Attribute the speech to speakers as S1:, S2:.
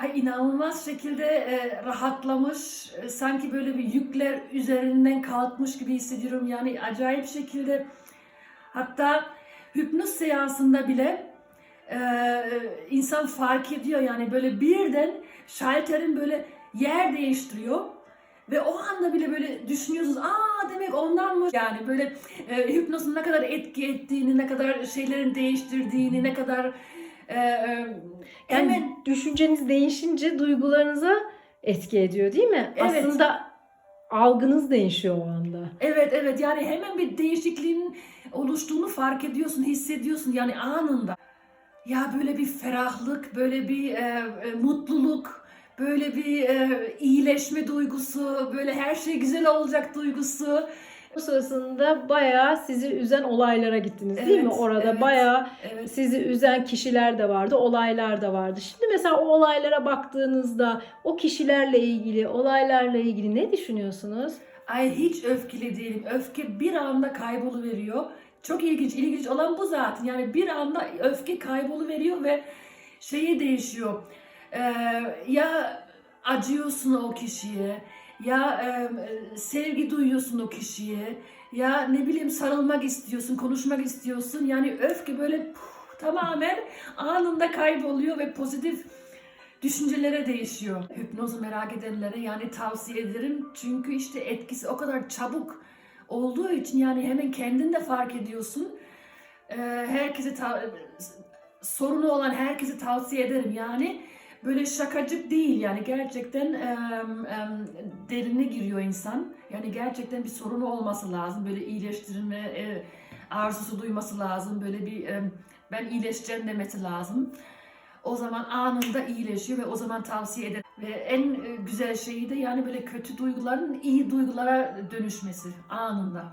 S1: Ay inanılmaz şekilde e, rahatlamış, e, sanki böyle bir yükler üzerinden kalkmış gibi hissediyorum. Yani acayip şekilde hatta hipnoz seansında bile e, insan fark ediyor yani böyle birden şalterin böyle yer değiştiriyor ve o anda bile böyle düşünüyorsunuz aa demek ondan mı yani böyle e, hipnozun ne kadar etki ettiğini ne kadar şeylerin değiştirdiğini ne kadar e, e,
S2: Yani
S1: hemen
S2: düşünceniz değişince duygularınıza etki ediyor değil mi?
S1: Evet.
S2: Aslında algınız değişiyor o anda.
S1: Evet evet yani hemen bir değişikliğin oluştuğunu fark ediyorsun, hissediyorsun yani anında. Ya böyle bir ferahlık, böyle bir e, e, mutluluk, böyle bir e, iyileşme duygusu, böyle her şey güzel olacak duygusu.
S2: Bu sırasında bayağı sizi üzen olaylara gittiniz değil mi?
S1: Evet,
S2: Orada
S1: evet.
S2: bayağı
S1: Evet.
S2: sizi üzen kişiler de vardı, olaylar da vardı. Şimdi mesela o olaylara baktığınızda o kişilerle ilgili, olaylarla ilgili ne düşünüyorsunuz?
S1: Ay hiç öfkeli değilim. Öfke bir anda kayboluveriyor. Çok ilginç. İlginç olan bu zaten. Yani bir anda öfke kayboluveriyor ve şeyi değişiyor. Ee, ya acıyorsun o kişiye ya e, sevgi duyuyorsun o kişiye ya ne bileyim sarılmak istiyorsun, konuşmak istiyorsun. Yani öfke böyle puh, tamamen anında kayboluyor ve pozitif düşüncelere değişiyor. Hipnozu merak edenlere yani tavsiye ederim. Çünkü işte etkisi o kadar çabuk olduğu için yani hemen kendin de fark ediyorsun. Ee, herkese sorunu olan herkese tavsiye ederim. Yani böyle şakacık değil yani gerçekten em, em, derine giriyor insan. Yani gerçekten bir sorunu olması lazım. Böyle iyileştirme e, arzusu duyması lazım. Böyle bir em, ben iyileşeceğim demesi lazım. O zaman anında iyileşiyor ve o zaman tavsiye ederim. Ve en e, güzel şeyi de yani böyle kötü duyguların iyi duygulara dönüşmesi anında.